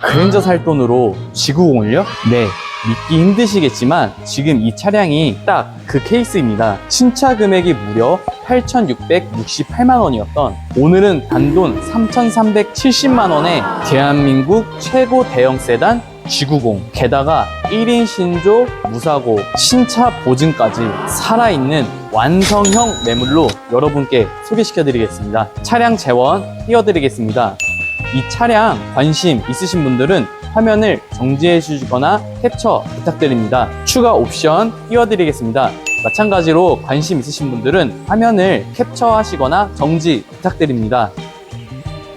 그랜저 살 돈으로 지구공을요? 네. 믿기 힘드시겠지만 지금 이 차량이 딱 그 케이스입니다. 신차 금액이 무려 8,668만 원이었던 오늘은 단돈 3,370만 원에 대한민국 최고 대형 세단 G90 게다가 1인 신조 무사고 신차 보증까지 살아있는 완성형 매물로 여러분께 소개시켜 드리겠습니다. 차량 재원 띄워 드리겠습니다. 이 차량 관심 있으신 분들은 화면을 정지해 주시거나 캡처 부탁드립니다. 추가 옵션 띄워드리겠습니다. 마찬가지로 관심 있으신 분들은 화면을 캡처하시거나 정지 부탁드립니다.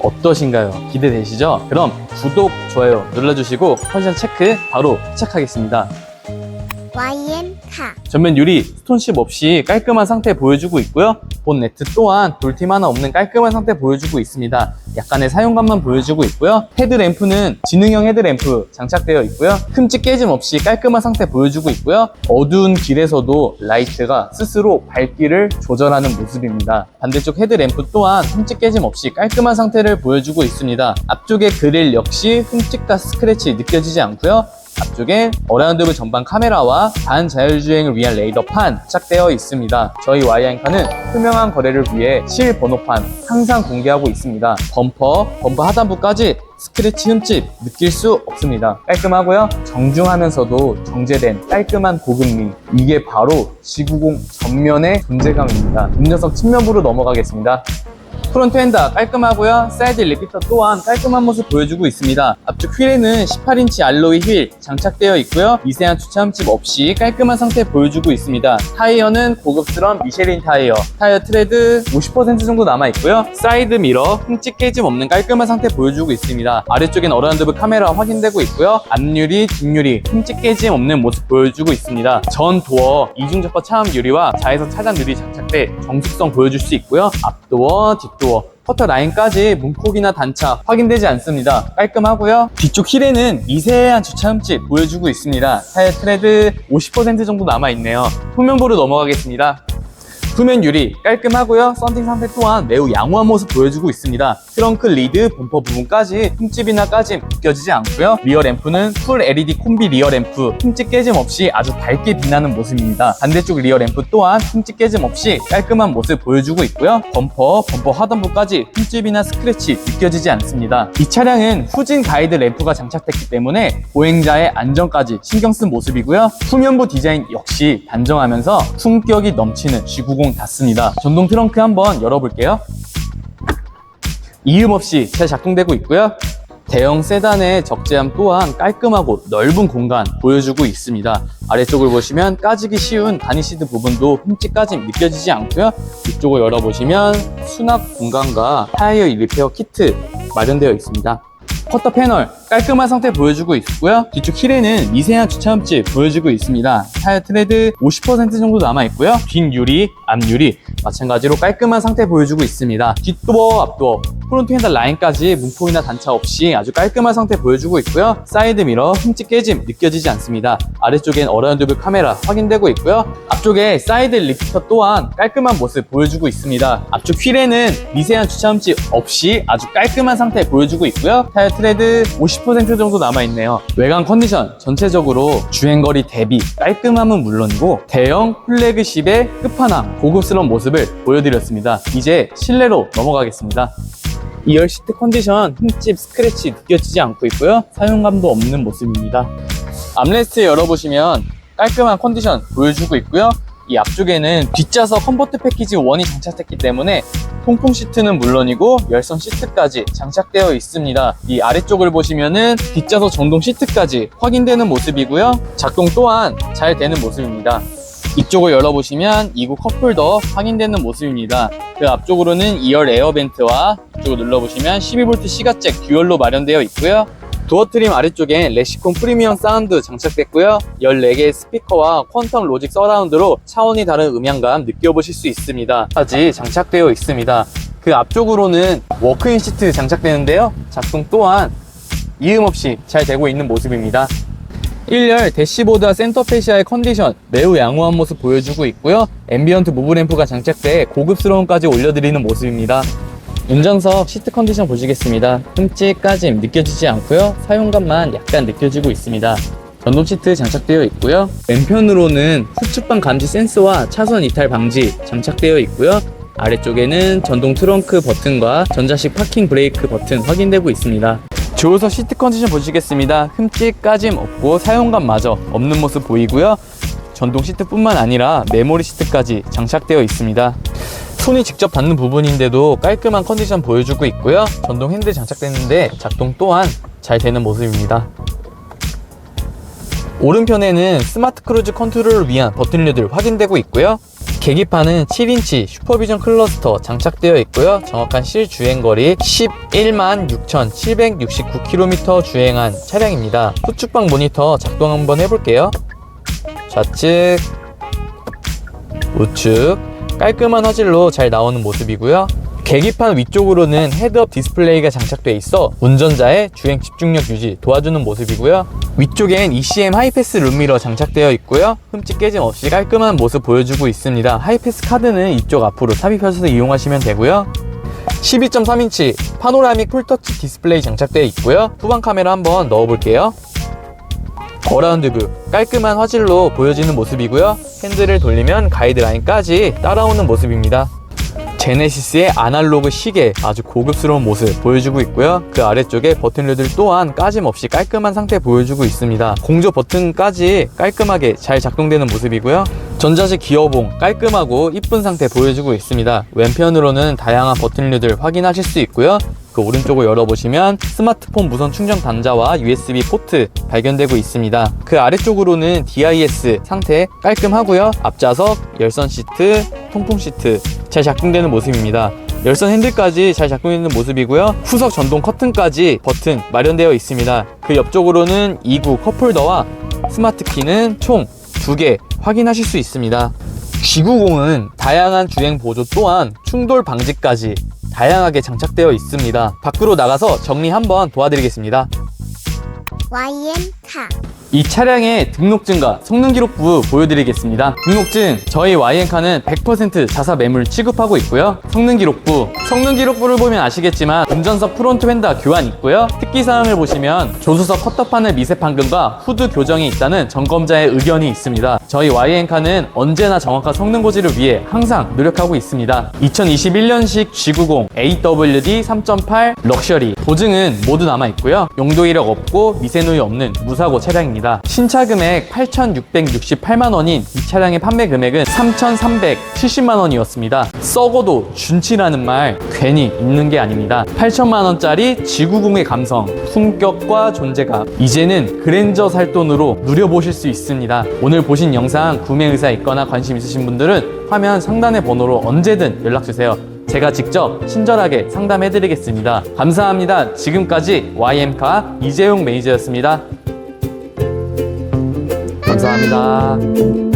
어떠신가요? 기대되시죠? 그럼 구독, 좋아요 눌러주시고 컨디션 체크 바로 시작하겠습니다. YM 카 전면 유리 스톤십 없이 깔끔한 상태 보여주고 있고요. 본 네트 또한 돌팀 하나 없는 깔끔한 상태 보여주고 있습니다. 약간의 사용감만 보여주고 있고요. 헤드램프는 지능형 헤드램프 장착되어 있고요. 흠집 깨짐 없이 깔끔한 상태 보여주고 있고요. 어두운 길에서도 라이트가 스스로 밝기를 조절하는 모습입니다. 반대쪽 헤드램프 또한 흠집 깨짐 없이 깔끔한 상태를 보여주고 있습니다. 앞쪽의 그릴 역시 흠집과 스크래치 느껴지지 않고요. 앞쪽에 어라운드브 전방 카메라와 반자율주행을 위한 레이더판 장착되어 있습니다. 저희 Y안카는 투명한 거래를 위해 실 번호판 항상 공개하고 있습니다. 범퍼, 범퍼 하단부까지 스크래치 흠집 느낄 수 없습니다. 깔끔하고요. 정중하면서도 정제된 깔끔한 고급미. 이게 바로 G90 전면의 존재감입니다. 운전석 측면부로 넘어가겠습니다. 프론트 핸더 깔끔하고요. 사이드 리피터 또한 깔끔한 모습 보여주고 있습니다. 앞쪽 휠에는 18인치 알로이 휠 장착되어 있고요. 미세한 흠집 없이 깔끔한 상태 보여주고 있습니다. 타이어는 고급스러운 미쉐린 타이어. 타이어 트레드 50% 정도 남아 있고요. 사이드 미러 흠집 깨짐 없는 깔끔한 상태 보여주고 있습니다. 아래쪽엔 어라운드브 카메라 확인되고 있고요. 앞유리, 뒷유리 흠집 깨짐 없는 모습 보여주고 있습니다. 전 도어 이중 접합 차음 유리와 자외선 차단 유리 장착 돼 정숙성 보여줄 수 있고요. 앞도어, 뒷도어 커터 라인까지 문콕이나 단차 확인되지 않습니다. 깔끔하고요. 뒤쪽 힐에는 미세한 주차 흠집 보여주고 있습니다. 타이어 트레드 50% 정도 남아있네요. 후면부로 넘어가겠습니다. 후면 유리 깔끔하고요. 썬팅 상태 또한 매우 양호한 모습 보여주고 있습니다. 트렁크 리드, 범퍼 부분까지 흠집이나 까짐 느껴지지 않고요. 리어 램프는 풀 LED 콤비 리어 램프 흠집 깨짐 없이 아주 밝게 빛나는 모습입니다. 반대쪽 리어 램프 또한 흠집 깨짐 없이 깔끔한 모습 보여주고 있고요. 범퍼, 범퍼 하단부까지 흠집이나 스크래치 느껴지지 않습니다. 이 차량은 후진 가이드 램프가 장착됐기 때문에 보행자의 안전까지 신경 쓴 모습이고요. 후면부 디자인 역시 단정하면서 품격이 넘치는 G90 닿습니다. 전동 트렁크 한번 열어볼게요. 이음 없이 잘 작동되고 있고요. 대형 세단의 적재함 또한 깔끔하고 넓은 공간 보여주고 있습니다. 아래쪽을 보시면 까지기 쉬운 바니시드 부분도 흠집 까짐 느껴지지 않고요. 이쪽을 열어보시면 수납 공간과 타이어 리페어 키트 마련되어 있습니다. 커터 패널 깔끔한 상태 보여주고 있고요. 뒤쪽 힐에는 미세한 주차 흠집 보여주고 있습니다. 타이어 트레드 50% 정도 남아 있고요. 뒷 유리, 앞 유리 마찬가지로 깔끔한 상태 보여주고 있습니다. 뒷도어, 앞도어, 프론트 핸들 라인까지 문콕이나 단차 없이 아주 깔끔한 상태 보여주고 있고요. 사이드 미러 흠집 깨짐 느껴지지 않습니다. 아래쪽엔 어라운드뷰 카메라 확인되고 있고요. 앞쪽에 사이드 리프터 또한 깔끔한 모습 보여주고 있습니다. 앞쪽 휠에는 미세한 주차 흠집 없이 아주 깔끔한 상태 보여주고 있고요. 타이어 트레드 50% 정도 남아있네요. 외관 컨디션 전체적으로 주행거리 대비 깔끔함은 물론이고 대형 플래그십의 끝판왕 고급스러운 모습을 보여드렸습니다. 이제 실내로 넘어가겠습니다. 2열 시트 컨디션 흠집 스크래치 느껴지지 않고 있고요. 사용감도 없는 모습입니다. 암레스트 열어보시면 깔끔한 컨디션 보여주고 있고요. 이 앞쪽에는 뒷좌석 컴포트 패키지 1이 장착됐기 때문에 통풍 시트는 물론이고 열선 시트까지 장착되어 있습니다. 이 아래쪽을 보시면은 뒷좌석 전동 시트까지 확인되는 모습이고요. 작동 또한 잘 되는 모습입니다. 이쪽을 열어보시면 2구 컵홀더 확인되는 모습입니다. 그 앞쪽으로는 2열 에어벤트와 이쪽을 눌러보시면 12V 시가잭 듀얼로 마련되어 있고요. 도어 트림 아래쪽엔 레시콘 프리미엄 사운드 장착됐고요. 14개의 스피커와 퀀텀 로직 서라운드로 차원이 다른 음향감 느껴보실 수 있습니다. 까지 장착되어 있습니다. 그 앞쪽으로는 워크인 시트 장착되는데요. 작동 또한 이음 없이 잘 되고 있는 모습입니다. 1열 대시보드와 센터페시아의 컨디션 매우 양호한 모습 보여주고 있고요. 앰비언트 무브램프가 장착돼 고급스러움까지 올려드리는 모습입니다. 운전석 시트 컨디션 보시겠습니다. 흠집, 까짐 느껴지지 않고요. 사용감만 약간 느껴지고 있습니다. 전동 시트 장착되어 있고요. 왼편으로는 후측방 감지 센서와 차선 이탈 방지 장착되어 있고요. 아래쪽에는 전동 트렁크 버튼과 전자식 파킹 브레이크 버튼 확인되고 있습니다. 조수석 시트 컨디션 보시겠습니다. 흠집, 까짐 없고 사용감마저 없는 모습 보이고요. 전동 시트뿐만 아니라 메모리 시트까지 장착되어 있습니다. 손이 직접 닿는 부분인데도 깔끔한 컨디션 보여주고 있고요. 전동 핸들 장착됐는데 작동 또한 잘 되는 모습입니다. 오른편에는 스마트 크루즈 컨트롤을 위한 버튼류들 확인되고 있고요. 계기판은 7인치 슈퍼비전 클러스터 장착되어 있고요. 정확한 실주행거리 11만 6,769km 주행한 차량입니다. 후측방 모니터 작동 한번 해볼게요. 좌측, 우측, 깔끔한 화질로 잘 나오는 모습이고요. 계기판 위쪽으로는 헤드업 디스플레이가 장착돼 있어 운전자의 주행 집중력 유지 도와주는 모습이고요. 위쪽엔 ECM 하이패스 룸미러 장착되어 있고요. 흠집 깨짐 없이 깔끔한 모습 보여주고 있습니다. 하이패스 카드는 이쪽 앞으로 삽입하셔서 이용하시면 되고요. 12.3인치 파노라믹 풀터치 디스플레이 장착되어 있고요. 후방 카메라 한번 넣어볼게요. 어라운드 뷰 깔끔한 화질로 보여지는 모습이고요. 핸들을 돌리면 가이드라인까지 따라오는 모습입니다. 제네시스의 아날로그 시계 아주 고급스러운 모습 보여주고 있고요. 그 아래쪽에 버튼류들 또한 까짐없이 깔끔한 상태 보여주고 있습니다. 공조 버튼까지 깔끔하게 잘 작동되는 모습이고요. 전자식 기어봉 깔끔하고 이쁜 상태 보여주고 있습니다. 왼편으로는 다양한 버튼류들 확인하실 수 있고요. 그 오른쪽을 열어보시면 스마트폰 무선 충전 단자와 USB 포트 발견되고 있습니다. 그 아래쪽으로는 DIS 상태 깔끔하고요. 앞좌석, 열선 시트, 통풍 시트 잘 작동되는 모습입니다. 열선 핸들까지 잘 작동되는 모습이고요. 후석 전동 커튼까지 버튼 마련되어 있습니다. 그 옆쪽으로는 2구 컵홀더와 스마트 키는 총두개 확인하실 수 있습니다. G90은 다양한 주행 보조 또한 충돌 방지까지 다양하게 장착되어 있습니다. 밖으로 나가서 정리 한번 도와드리겠습니다. YM 카 이 차량의 등록증과 성능 기록부 보여드리겠습니다. 등록증 저희 YN카는 100% 자사 매물 취급하고 있고요. 성능 기록부 성능 기록부를 보면 아시겠지만 운전석 프론트 휀다 교환 있고요. 특기 사항을 보시면 조수석 커터판의 미세 판금과 후드 교정이 있다는 점검자의 의견이 있습니다. 저희 YN카는 언제나 정확한 성능 고지를 위해 항상 노력하고 있습니다. 2021년식 G90 AWD 3.8 럭셔리 보증은 모두 남아 있고요. 용도 이력 없고 미세 누이 없는 무사고 차량입니다. 신차 금액 8,668만 원인 이 차량의 판매 금액은 3,370만 원이었습니다. 썩어도 준치라는 말 괜히 있는 게 아닙니다. 8천만 원짜리 G90의 감성, 품격과 존재감. 이제는 그랜저 살 돈으로 누려보실 수 있습니다. 오늘 보신 영상 구매 의사 있거나 관심 있으신 분들은 화면 상단의 번호로 언제든 연락주세요. 제가 직접 친절하게 상담해드리겠습니다. 감사합니다. 지금까지 YM카 이재용 매니저였습니다. 감사합니다.